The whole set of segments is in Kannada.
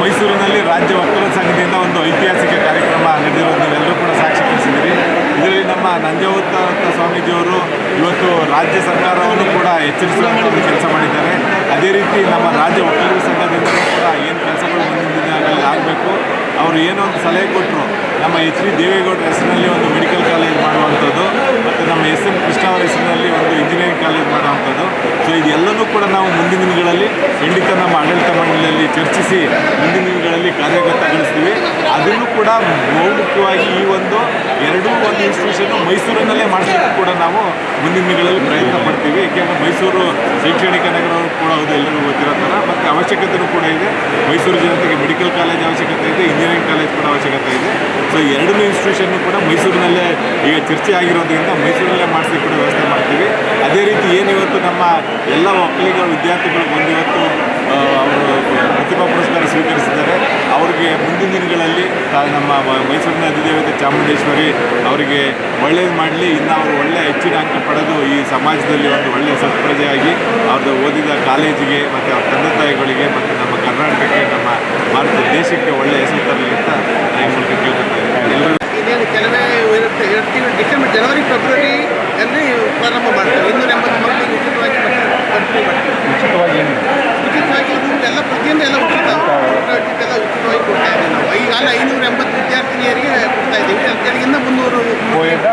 ಮೈಸೂರಿನಲ್ಲಿ ರಾಜ್ಯ ವಕೀಲರ ಸಂಘದಿಂದ ಒಂದು ಐತಿಹಾಸಿಕ ಕಾರ್ಯಕ್ರಮ ನಡೆದಿರೋದು ನೀವೆಲ್ಲರೂ ಕೂಡ ಸಾಕ್ಷಿ ಪಡಿಸಿದ್ದೀರಿ ಇದರಲ್ಲಿ ನಮ್ಮ ನಂಜಾವತಾರ ಸ್ವಾಮೀಜಿಯವರು ಇವತ್ತು ರಾಜ್ಯ ಸರ್ಕಾರವನ್ನು ಕೂಡ ಎಚ್ಚರಿಸುವಂಥ ಒಂದು ಕೆಲಸ ಮಾಡಿದ್ದಾರೆ. ಅದೇ ರೀತಿ ನಮ್ಮ ರಾಜ್ಯ ವಕೀಲರ ಸಂಘದಿಂದ ಕೂಡ ಏನು ಕೆಲಸಗಳು ಮುಂದಿನ ದಿನಗಳಲ್ಲಿ ಆಗಬೇಕು. ಅವರು ಏನೋ ಒಂದು ಸಲಹೆ ಕೊಟ್ಟರು ನಮ್ಮ ಎಚ್ ಡಿ ದೇವೇಗೌಡರ ಹೆಸರಿನಲ್ಲಿ ಒಂದು ಮೆಡಿಕಲ್ ಕಾಲೇಜ್ ಮಾಡುವಂಥದ್ದು. ನಮ್ಮ ಎಸ್ ಎಂ ಕೃಷ್ಣ ಒಂದು ಇಂಜಿನಿಯರಿಂಗ್ ಕಾಲೇಜ್ ಮಾಡುವಂಥದ್ದು. ಸೊ ಇದೆಲ್ಲವೂ ಕೂಡ ನಾವು ಮುಂದಿನ ದಿನಗಳಲ್ಲಿ ಖಂಡಿತ ನಮ್ಮ ಆಡಳಿತ ಮಂಡಳಿಯಲ್ಲಿ ಚರ್ಚಿಸಿ ಮುಂದಿನ ದಿನಗಳಲ್ಲಿ ಕಾರ್ಯಗತಗೊಳಿಸ್ತೀವಿ. ಅದನ್ನು ಕೂಡ ಬಹುಮುಖ್ಯವಾಗಿ ಈ ಒಂದು ಎರಡೂ ಒಂದು ಇನ್ಸ್ಟಿಟ್ಯೂಷನ್ ಮೈಸೂರಿನಲ್ಲೇ ಮಾಡಿಸೋದು ಕೂಡ ನಾವು ಮುಂದಿನ ದಿನಗಳಲ್ಲಿ ಪ್ರಯತ್ನ ಪಡ್ತೀವಿ. ಏಕೆಂದರೆ ಮೈಸೂರು ಶೈಕ್ಷಣಿಕ ನಗರ ಕೂಡ ಹೌದು, ಎಲ್ಲರಿಗೂ ಗೊತ್ತಿರೋ ಥರ. ಮತ್ತು ಅವಶ್ಯಕತೆಯೂ ಕೂಡ ಇದೆ. ಮೈಸೂರು ಜನತೆಗೆ ಮೆಡಿಕಲ್ ಕಾಲೇಜ್ ಅವಶ್ಯಕತೆ ಇದೆ ಇಂಜಿನಿಯರಿಂಗ್ ಕಾಲೇಜ್ ಕೂಡ ಅವಶ್ಯಕತೆ ಇದೆ. ಸೊ ಎರಡೂ ಇನ್ಸ್ಟಿಟ್ಯೂಷನ್ನು ಕೂಡ ಮೈಸೂರಿನಲ್ಲೇ ಈಗ ಚರ್ಚೆ ಆಗಿರೋದ್ರಿಂದ ಮೈಸೂರಿನಲ್ಲೇ ಮಾಡಿಸಿ ಕೂಡ ವ್ಯವಸ್ಥೆ ಮಾಡ್ತೀವಿ. ಅದೇ ರೀತಿ ಏನು ಇವತ್ತು ನಮ್ಮ ಎಲ್ಲ ಮಕ್ಕಳಿಗೆ ವಿದ್ಯಾರ್ಥಿಗಳು ಬಂದು ಇವತ್ತು ಅವರು ಪ್ರತಿಭಾ ಪುರಸ್ಕಾರ ಸ್ವೀಕರಿಸಿದ್ದಾರೆ. ಅವರಿಗೆ ಮುಂದಿನ ದಿನಗಳಲ್ಲಿ ನಮ್ಮ ಮೈಸೂರಿನ ಅಧಿದೇವತೆ ಚಾಮುಂಡೇಶ್ವರಿ ಅವರಿಗೆ ಒಳ್ಳೇದು ಮಾಡಲಿ. ಇನ್ನು ಅವರು ಒಳ್ಳೆಯ ಹೆಚ್ಚಿನ ಅಂಕ ಪಡೆದು ಈ ಸಮಾಜದಲ್ಲಿ ಒಂದು ಒಳ್ಳೆಯ ಸತ್ಪ್ರಜೆಯಾಗಿ ಅವ್ರದ್ದು ಓದಿದ ಕಾಲೇಜಿಗೆ ಮತ್ತು ಅವ್ರ ತಂದೆ ತಾಯಿಗಳಿಗೆ ಮತ್ತು ನಮ್ಮ ಕರ್ನಾಟಕಕ್ಕೆ, ನಮ್ಮ ಭಾರತ ದೇಶಕ್ಕೆ ಒಳ್ಳೆಯ ಹೆಸರು ತರಲಿ ಅಂತ ನಾನು ಮೂಲಕ ಕೇಳ್ಕೊತಾ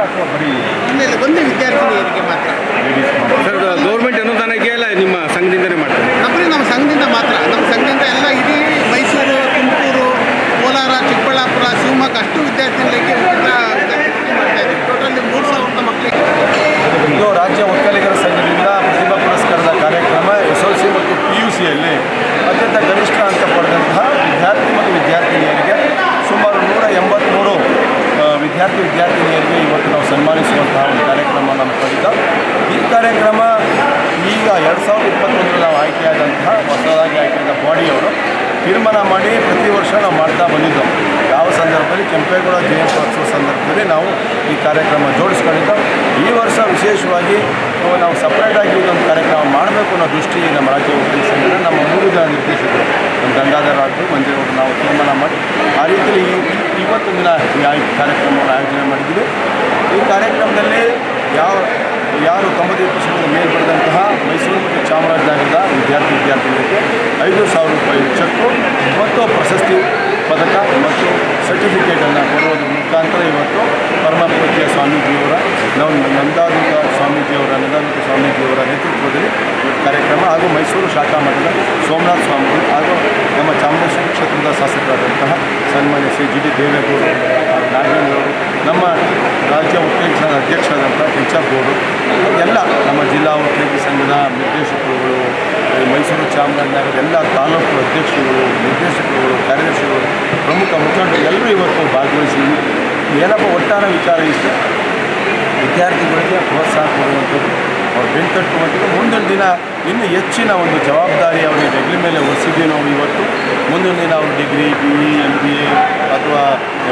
ಅಥವಾ ಬರೀ ಇಲ್ಲ ಇಲ್ಲ ಒಂದು ವಿದ್ಯಾರ್ಥಿನಿಯರಿಗೆ ಮಾತ್ರ. ಸರ್ ಗೌರ್ಮೆಂಟ್ ಅನುದಾನಕ್ಕೆ ಎಲ್ಲ ನಿಮ್ಮ ಸಂಘದಿಂದನೇ ಮಾಡ್ತಾರೆ? ನಮ್ಮಲ್ಲಿ ನಮ್ಮ ಸಂಘದಿಂದ ಮಾತ್ರ. ನಮ್ಮ ಸಂಘದಿಂದ ಎಲ್ಲ ಇಡೀ ಮೈಸೂರು ತುಮಕೂರು ಕೋಲಾರ ಚಿಕ್ಕಬಳ್ಳಾಪುರ ಶಿವಮೊಗ್ಗ ಅಷ್ಟು ವಿದ್ಯಾರ್ಥಿಗಳಿಗೆ ಉಚಿತ ವಿದ್ಯಾರ್ಥಿ ಮಾಡ್ತಾ ಇದ್ದೀವಿ ಟೋಟಲಿ ಮೂರು ಸಾವಿರದ ಮಕ್ಕಳಿಗೆ ಇದು ರಾಜ್ಯ ಒಕ್ಕಲಿಗರ ಸಂಘದಿಂದ ಪ್ರತಿಭಾ ಪುರಸ್ಕಾರದ ಕಾರ್ಯಕ್ರಮ ಎಸ್ ಎಲ್ ಸಿ ಮತ್ತು ಪಿ ಯು ಸಿಯಲ್ಲಿ ಅತ್ಯಂತ ಗರಿಷ್ಠ ಅಂಕ ಪಡೆದಂತಹ ವಿದ್ಯಾರ್ಥಿ ಮತ್ತು ವಿದ್ಯಾರ್ಥಿನಿಯರಿಗೆ ಸುಮಾರು ನೂರ ಎಂಬತ್ತ್ಮೂರು ಆ, ವಿದ್ಯಾರ್ಥಿ ಇವತ್ತು ನಾವು ಸನ್ಮಾನಿಸುವಂತಹ ಒಂದು ಕಾರ್ಯಕ್ರಮ ನಮ್ಮ ಪಡೆದ ಈ ಕಾರ್ಯಕ್ರಮ ಈಗ ಎರಡು ಸಾವಿರದ ಇಪ್ಪತ್ತೊಂದರಲ್ಲಿ ನಾವು ಆಯ್ಕೆಯಾದಂತಹ ಹೊಸದಾಗಿ ಆಯ್ಕೆಯಾದ ಬಾಡಿಯವರು ತೀರ್ಮಾನ ಮಾಡಿ ಪ್ರತಿ ವರ್ಷ ನಾವು ಮಾಡ್ತಾ ಬಂದಿದ್ದೋ ಯಾವ ಸಂದರ್ಭದಲ್ಲಿ? ಕೆಂಪೇಗೌಡ ಜಯಂತ್ಯೋತ್ಸವ ಸಂದರ್ಭದಲ್ಲಿ ನಾವು ಈ ಕಾರ್ಯಕ್ರಮ ಜೋಡಿಸ್ಕೊಂಡಿದ್ದೆವು ಈ ವರ್ಷ ವಿಶೇಷವಾಗಿ ನಾವು ಸಪ್ರೇಟಾಗಿ ಇದೊಂದು ಕಾರ್ಯಕ್ರಮ ಮಾಡಬೇಕು ಅನ್ನೋ ದೃಷ್ಟಿ ನಮ್ಮ ರಾಜ್ಯ ವಕೀಲ ನಮ್ಮ ಮೂರು ಜನ ನಿರ್ದೇಶಕರು, ನಮ್ಮ ಮಂಜೇಗೌಡರು ನಾವು ತೀರ್ಮಾನ ಮಾಡಿ ಆ ರೀತಿಯಲ್ಲಿ ಈ ಈ- ಇವತ್ತು ದಿನ ಈ ಕಾರ್ಯಕ್ರಮವನ್ನು ಆಯೋಜನೆ ಮಾಡಿದ್ದೀವಿ. ಈ ಕಾರ್ಯಕ್ರಮದಲ್ಲಿ ಯಾವ, ಯಾರು ತೊಂಬತ್ತೈದು ಪರ್ಸೆಂಟ್ ಮೇಲೆ ಪಡೆದಂತಹ ಮೈಸೂರು ಮತ್ತು ಚಾಮರಾಜನಗರದ ವಿದ್ಯಾರ್ಥಿ ವಿದ್ಯಾರ್ಥಿಗಳಿಗೆ ಐದು ಸಾವಿರ ರೂಪಾಯಿ ಚೆಕ್ಕು ಮತ್ತು ಪ್ರಶಸ್ತಿ ಪದಕ ಮತ್ತು ಸರ್ಟಿಫಿಕೇಟನ್ನು ಕೊಡುವುದರ ಮುಖಾಂತರ ಇವತ್ತು ಪರಮಪೂಜ್ಯ ಸ್ವಾಮೀಜಿಯವರ ನಾವು ನಂದಾದೂತ ಸ್ವಾಮೀಜಿಯವರ ನಂದಾದೂತ ಸ್ವಾಮೀಜಿಯವರ ನೇತೃತ್ವದಲ್ಲಿ ಇವತ್ತು ಕಾರ್ಯಕ್ರಮ ಹಾಗೂ ಮೈಸೂರು ಶಾಖಾ ಮಠದ ಸೋಮನಾಥ ಸ್ವಾಮಿಗಳು ಹಾಗೂ ನಮ್ಮ ಚಾಮರಾಜೇಶ್ವರಿ ಕ್ಷೇತ್ರದ ಶಾಸಕರಾದಂತಹ ಸನ್ಮಾನ್ಯ ಶ್ರೀ ಜಿ ಡಿ ದೇವೇಗೌಡರು ನಾಗೇಂದ್ರವರು ನಮ್ಮ ರಾಜ್ಯ ವಕೀಲ ಸಂಘ ಅಧ್ಯಕ್ಷರಾದಂಥ ಗೌಡರು ಎಲ್ಲ ನಮ್ಮ ಜಿಲ್ಲಾ ವಕೀಲ ಸಂಘದ ನಿರ್ದೇಶಕರುಗಳು ಮೈಸೂರು ಚಾಮರಾಜನಗರದ ಎಲ್ಲ ತಾಲೂಕು ಅಧ್ಯಕ್ಷರುಗಳು, ನಿರ್ದೇಶಕರುಗಳು, ಕಾರ್ಯದರ್ಶಿಗಳು, ಪ್ರಮುಖ ಮುಖಂಡರು ಎಲ್ಲರೂ ಇವತ್ತು ಭಾಗವಹಿಸಿ, ಏನಪ್ಪ ಒಟ್ಟಾರೆ ವಿಚಾರ ಇಷ್ಟ? ವಿದ್ಯಾರ್ಥಿಗಳಿಗೆ ಪ್ರೋತ್ಸಾಹ ಕೊಡುವಂಥದ್ದು ಬೆಂತಟ್ಟುವಂಥದ್ದು ಮುಂದಿನ ದಿನ ಇನ್ನೂ ಹೆಚ್ಚಿನ ಒಂದು ಜವಾಬ್ದಾರಿ ಅವರಿಗೆ ಡಿಗ್ರಿ ಮೇಲೆ ಹೊಸಿದ್ದೀವಿ ನಾವು ಇವತ್ತು. ಮುಂದಿನ ದಿನ ಅವರು degree B E M B A ಅಥವಾ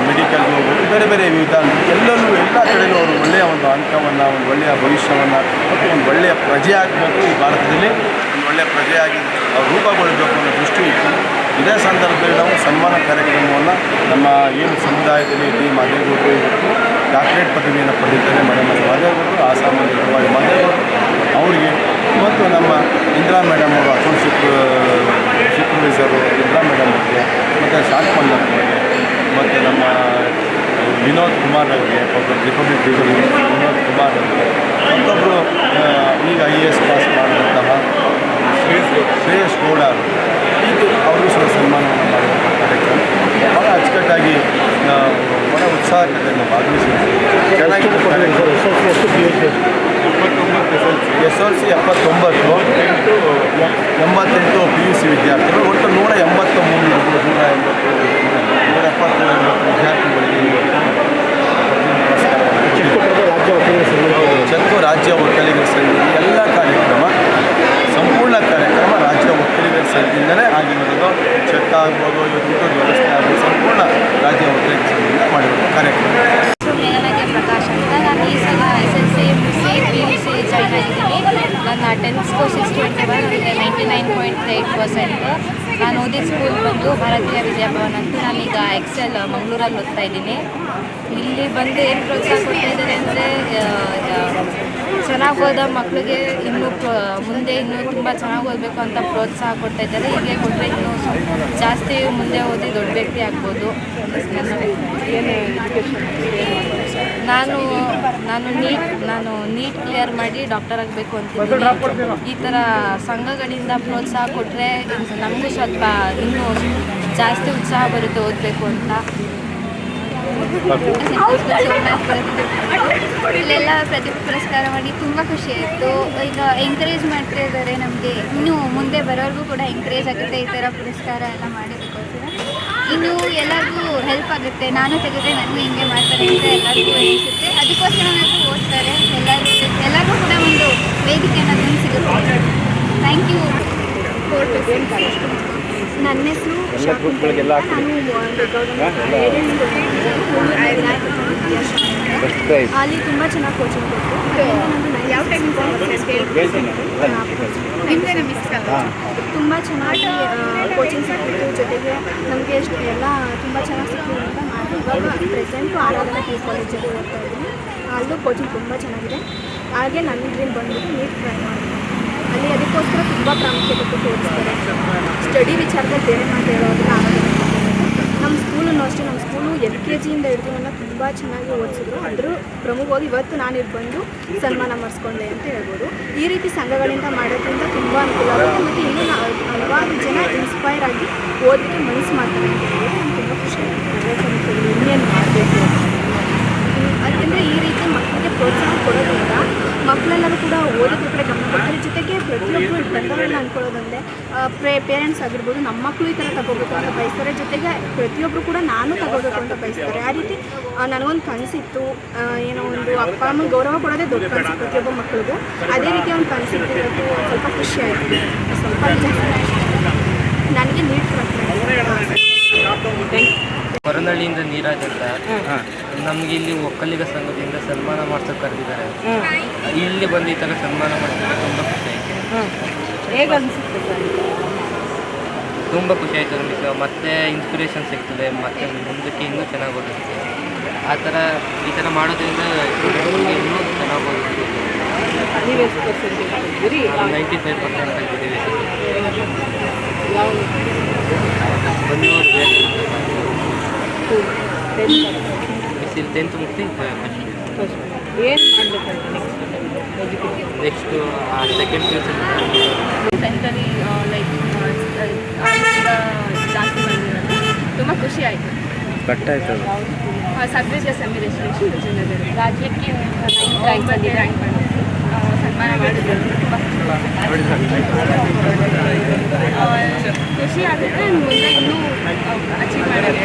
ಮೆಡಿಕಲ್ಗೆ ಹೋಗ್ಬೋದು. ಬೇರೆ ಬೇರೆ ವಿವಿಧ ಎಲ್ಲರೂ ಎಲ್ಲ ಕಡೆಯೂ ಅವರು ಒಳ್ಳೆಯ ಒಂದು ಅಂಕವನ್ನು, ಒಂದು ಒಳ್ಳೆಯ ಭವಿಷ್ಯವನ್ನು ಮತ್ತು ಒಂದು ಒಳ್ಳೆಯ ಪ್ರಜೆ ಆಗಬೇಕು ಈ ಭಾರತದಲ್ಲಿ. ಒಂದು ಒಳ್ಳೆಯ ಪ್ರಜೆಯಾಗಿ ರೂಪುಗೊಳ್ಳಬೇಕು ಅನ್ನೋ ದೃಷ್ಟಿ ಇತ್ತು. ಇದೇ ಸಂದರ್ಭದಲ್ಲಿ ನಾವು ಸನ್ಮಾನ ಕಾರ್ಯಕ್ರಮವನ್ನು ನಮ್ಮ ಏನು ಸಮುದಾಯದಲ್ಲಿ ಡಿ ಮಾದೇಗೌಡರು ಇವತ್ತು ಡಾಕ್ಟರೇಟ್ ಪದವಿಯನ್ನು ಪಡೆದಿದ್ದಾರೆ, ಮೇಡಮ್ ಮಾದೇಗೌಡರು ಆಸಾಮಲ್ಲಿ ಮಾದೇಗೌಡರು. ಅವರಿಗೆ ಮತ್ತು ನಮ್ಮ ಇಂದಿರಾ ಮೇಡಮ್ ಅವರು ಅಕೌಂಟ್ಶಿಪ್ ಸೂಪರ್ವೈಸರು ಇಂದಿರಾ ಮೇಡಮ್ ಅವರಿಗೆ ಮತ್ತು ಶಾಕ್ ಮಲ್ಲಪ್ಪ ಅವರಿಗೆ ಮತ್ತು ನಮ್ಮ ವಿನೋದ್ ಕುಮಾರ್ ಅವರಿಗೆ ಒಬ್ಬರು ರಿಪಬ್ಲಿಕ್ ವಿನೋದ್ ಕುಮಾರ್ ಅವರಿಗೆ ಮತ್ತೊಬ್ಬರು ಈಗ ಐ ಎ ಎಸ್ ಪಾಸ್ ಮಾಡಿದಂತಹ ಶ್ರೇಯಸ್ ಶ್ರೇಯಸ್ ಗೌಡ ಅವರು ಇದು ಅವರು ಸಹ ಸನ್ಮಾನವನ್ನು ಮಾಡಿದಂಥ ಕಾರ್ಯಕ್ರಮ. ಭಾಳ ಅಚ್ಚುಕಟ್ಟಾಗಿ ಬಹಳ ಉತ್ಸಾಹಕತೆಯನ್ನು ಭಾಗವಹಿಸಿದ್ದೀವಿ ಚೆನ್ನಾಗಿ ಎಸ್ ಎಲ್ ಸಿ ಎಪ್ಪತ್ತೊಂಬತ್ತು, ಎಂಟು, ಎಂಬತ್ತೆಂಟು ಪಿ ಯು ಸಿ ವಿದ್ಯಾರ್ಥಿಗಳು, ಒಟ್ಟು ನೂರ ಎಂಬತ್ತ ಮೂರು ನೂರ ಎಂಬತ್ತು ನೂರ ಎಪ್ಪತ್ತು ಎಂಬತ್ತು ವಿದ್ಯಾರ್ಥಿಗಳಿಗೆ ಚೆಕ್ಕು ರಾಜ್ಯ ಒಕ್ಕಲಿಗರ ಸಂಘದ ಎಲ್ಲ ಕಾರ್ಯಕ್ರಮ, ಸಂಪೂರ್ಣ ಕಾರ್ಯಕ್ರಮ ರಾಜ್ಯ ಒಕ್ಕಲಿಗರ ಸಂಘದಿಂದಲೇ ಆಗಿರೋದು ಚೆಕ್ ಆಗ್ಬೋದು ಇವತ್ತು ಊಟದ ವ್ಯವಸ್ಥೆ ಆಗ್ಬೋದು ಸಂಪೂರ್ಣ ರಾಜ್ಯ ಒಕ್ಕಲಿಗರ ಸಂಘದಿಂದ ಮಾಡಿರೋ ಕಾರ್ಯಕ್ರಮ ಹೆಸರು ಮೇಘನಾಗೆ ಪ್ರಕಾಶ್ ಅಂತ ನಾನು ಈ ಸಲ ಎಸ್ ಎಲ್ ಸಿ ಮುಗಿಸಿ ಪಿ ಯು ಸಿ ಜಾಯ್ನ್ ಆಗಿದ್ದೀನಿ ನನ್ನ tenth score six twenty one ನನಗೆ ninety nine point eight percent ನಾನು ಓದಿದ ಸ್ಕೂಲ್ ಬಂದು ಭಾರತೀಯ ವಿದ್ಯಾಭವನ ಅಂತ ನಾನೀಗ ಎಕ್ಸೆಲ್ ಮಂಗಳೂರಲ್ಲಿ ಓದ್ತಾ ಇದ್ದೀನಿ. ಇಲ್ಲಿ ಬಂದು ಏನು ಪ್ರೋತ್ಸಾಹ ಕೊಡ್ತಾ ಇದ್ದಾರೆ ಅಂದರೆ ಚೆನ್ನಾಗಿ ಓದೋ ಮಕ್ಕಳಿಗೆ ಇನ್ನೂ ಮುಂದೆ ಇನ್ನೂ ತುಂಬ ಚೆನ್ನಾಗಿ ಓದಬೇಕು ಅಂತ ಪ್ರೋತ್ಸಾಹ ಕೊಡ್ತಾ ಇದ್ದಾರೆ. ಹೀಗೆ ಕೊಟ್ಟರೆ ಇನ್ನೂ ಜಾಸ್ತಿ ಮುಂದೆ ಓದಿ ದೊಡ್ಡ ವ್ಯಕ್ತಿ ಆಗ್ಬೋದು. ನಾನು ನಾನು ನೀಟ್ ನಾನು ನೀಟ್ ಕ್ಲಿಯರ್ ಮಾಡಿ ಡಾಕ್ಟರ್ ಆಗಬೇಕು ಅಂತಿದ್ದೀನಿ ಈ ಥರ ಸಂಘಗಳಿಂದ ಪ್ರೋತ್ಸಾಹ ಕೊಟ್ಟರೆ ನಮಗೂ ಸ್ವಲ್ಪ ಇನ್ನೂ ಜಾಸ್ತಿ ಉತ್ಸಾಹ ಬರುತ್ತೆ ಓದಬೇಕು ಅಂತ. ಇಲ್ಲೆಲ್ಲ ಪ್ರತಿ ಪುರಸ್ಕಾರ ಮಾಡಿ ತುಂಬ ಖುಷಿ ಆಯಿತು. ಈಗ ಎಂಕರೇಜ್ ಮಾಡ್ತಾ ಇದ್ದಾರೆ ನಮಗೆ. ಇನ್ನೂ ಮುಂದೆ ಬರೋರ್ಗೂ ಕೂಡ ಎಂಕರೇಜ್ ಆಗುತ್ತೆ ಈ ಥರ ಪುರಸ್ಕಾರ ಎಲ್ಲ ಮಾಡೋದಕ್ಕೋಸ್ಕರ ಇನ್ನು ಎಲ್ಲರಿಗೂ ಹೆಲ್ಪ್ ಆಗುತ್ತೆ. ನಾನು ತೆಗೆದ್ರೆ ನನಗೂ ಹಿಂಗೆ ಮಾಡ್ತಾರೆ ಅಂತ ಎಲ್ಲರಿಗೂ ಅನಿಸುತ್ತೆ. ಅದಕ್ಕೋಸ್ಕರ ನಾನು ಓದ್ತಾರೆ. ಎಲ್ಲರೂ, ಎಲ್ಲರಿಗೂ ಕೂಡ ಒಂದು ವೇದಿಕೆ ಅನ್ನೋದು ಸಿಗುತ್ತೆ. ಥ್ಯಾಂಕ್ ಯು ನನ್ನ ಹೆಸರು. ನಾನು ಅಲ್ಲಿ ತುಂಬ ಚೆನ್ನಾಗಿ ಕೋಚಿಂಗ್ ಕೊಟ್ಟು ಯಾವ ತುಂಬ ಚೆನ್ನಾಗಿ ಕೋಚಿಂಗ್ ಸಿಕ್ಕಿತ್ತು. ಜೊತೆಗೆ ನಮಗೆ ಎಷ್ಟು ಎಲ್ಲ ತುಂಬ ಚೆನ್ನಾಗಿ ಸಿಕ್ಕಿದೆ ಅಂತ ಮಾಡಿ ಇವಾಗ ಪ್ರೆಸೆಂಟು ಆರಾಧನಾ ಪಿ ಕಾಲೇಜಲ್ಲಿ ಓದ್ತಾ ಇದ್ದೀನಿ. ಅಲ್ಲೂ ಕೋಚಿಂಗ್ ತುಂಬ ಚೆನ್ನಾಗಿದೆ. ಹಾಗೆ ನನ್ನ ಡ್ರೀಮ್ ಬಂದ್ಬಿಟ್ಟು ನೀಟ್ ಟ್ರೈ ಮಾಡ್ತೀನಿ ಅಲ್ಲಿ ಅದಕ್ಕೋಸ್ಕರ ತುಂಬ ಪ್ರಾಮುಖ್ಯತೆ ಕೊಟ್ಟು ಸ್ಟಡಿ ವಿಚಾರದಲ್ಲಿ ಬೇರೆ ಮಾತು ಆರಾಧನೆ ಸ್ಕೂಲು ಎಲ್ ಕೆ ಜಿಯಿಂದ ಹಿಡಿದು ನನ್ನ ತುಂಬ ಚೆನ್ನಾಗಿ ಓದಿಸಿದ್ರು. ಅದ್ರ ಪ್ರಮುಖವಾಗಿ ಇವತ್ತು ನಾನು ಇಲ್ಲಿ ಬಂದು ಸನ್ಮಾನ ಮಾಡಿಸ್ಕೊಂಡೆ ಅಂತ ಹೇಳ್ಬೋದು. ಈ ರೀತಿ ಸಂಘಗಳಿಂದ ಮಾಡೋದ್ರಿಂದ ತುಂಬ ಅನುಕೂಲ ಆಗುತ್ತೆ ಮತ್ತು ಇನ್ನೂ ಹಲವಾರು ಜನ ಇನ್ಸ್ಪೈರ್ ಆಗಿ ಓದಲಿಕ್ಕೆ ಮನಸ್ಸು ಮಾಡ್ತಾರೆ ಅಂತ ಹೇಳಿ ನಾನು ತುಂಬ ಖುಷಿ ಇನ್ನೇನು ಮಾಡಬೇಕು? ಯಾಕೆಂದರೆ ಈ ರೀತಿ ಮಕ್ಕಳಿಗೆ ಪ್ರೋತ್ಸಾಹ ಕೊಡೋದ್ರಿಂದ ಮಕ್ಕಳೆಲ್ಲರೂ ಕೂಡ ಓದೋದ್ರ ಕಡೆ ಗಮನ ಕೊಡ್ತಾರೆ. ಜೊತೆಗೆ ಪ್ರತಿಯೊಬ್ಬರು ಬಂದವರನ್ನ ಅನ್ಕೊಳ್ಳೋದಂದರೆ ಪ್ರೇ ಪೇರೆಂಟ್ಸ್ ಆಗಿರ್ಬೋದು, ನಮ್ಮ ಮಕ್ಕಳು ಈ ಥರ ತಗೋಬೇಕು ಬಯಸ್ತಾರೆ ಜೊತೆಗೆ ಪ್ರತಿಯೊಬ್ಬರು ಕೂಡ ನಾನು ತಗೋಬೇಕು ಅಂತ ಬಯಸ್ತಾರೆ. ಆ ರೀತಿ ನನಗೊಂದು ಕನಸಿತ್ತು ಏನೋ ಒಂದು ಅಪ್ಪ ಅಮ್ಮ ಗೌರವ ಕೊಡೋದೇ ದೊಡ್ಡ ಕನಸು ಪ್ರತಿಯೊಬ್ಬ ಮಕ್ಕಳಿಗೂ ಅದೇ ರೀತಿ ಒಂದು ಕನಸಿತ್ತು ಇವತ್ತು ಸ್ವಲ್ಪ ಖುಷಿ ಆಯಿತು. ಸ್ವಲ್ಪ ನನಗೆ ನೀಟ್ ಹೊರನಹಳ್ಳಿಯಿಂದ ನೀರಾಜ್ ಅಂತ. ನಮ್ಗೆ ಇಲ್ಲಿ ಒಕ್ಕಲಿಗ ಸಂಘದಿಂದ ಸನ್ಮಾನ ಮಾಡ್ಸೋಕೆ ಕರೆದಿದ್ದಾರೆ. ಇಲ್ಲಿ ಬಂದು ಈ ಥರ ಸನ್ಮಾನ ಮಾಡ್ತಾರೆ ತುಂಬ ಖುಷಿ ಆಯಿತು. ಹೇಗೆ ಅನಿಸುತ್ತೆ ಸರ್? ತುಂಬ ಖುಷಿ ಆಯಿತು ನಮಗೆ. ಮತ್ತೆ ಇನ್ಸ್ಪಿರೇಷನ್ ಸಿಗ್ತದೆ ಮತ್ತೆ ಮುಂದಕ್ಕೆ ಇನ್ನೂ ಚೆನ್ನಾಗಿ ಓದುತ್ತೆ ಆ ಥರ ಈ ಥರ ಮಾಡೋದ್ರಿಂದ ಇನ್ನೂ ಚೆನ್ನಾಗಿ ತೆಗೆದಿರಿ ನೈಂಟಿ ಫೈವ್ ಪರ್ಸೆಂಟ್ ಟೆಂತ್ ಬಿಸಿಲು ಟೆಂತ್ ಮುಗಿಸಿ ಫಸ್ಟ್ ಏನು ಮಾಡಬೇಕಂತ next next second P U C ಟೆಂತಲ್ಲಿ like ಜಾಸ್ತಿ ಬಂದಿರೋದು. ತುಂಬ ಖುಷಿ ಆಯಿತು. Subject semi restriction Vijayanagara. ರಾಜ್ಯಕ್ಕೆ ರ್ಯಾಂಕ್ ರ್ಯಾಂಕ್ ಸನ್ಮಾನ ಮಾಡಿದ್ರು. ತುಂಬ ಖುಷಿ ಆಗುತ್ತೆ. ಮುಂದೆ ಇನ್ನೂ ಅಚೀವ್ ಮಾಡೋದು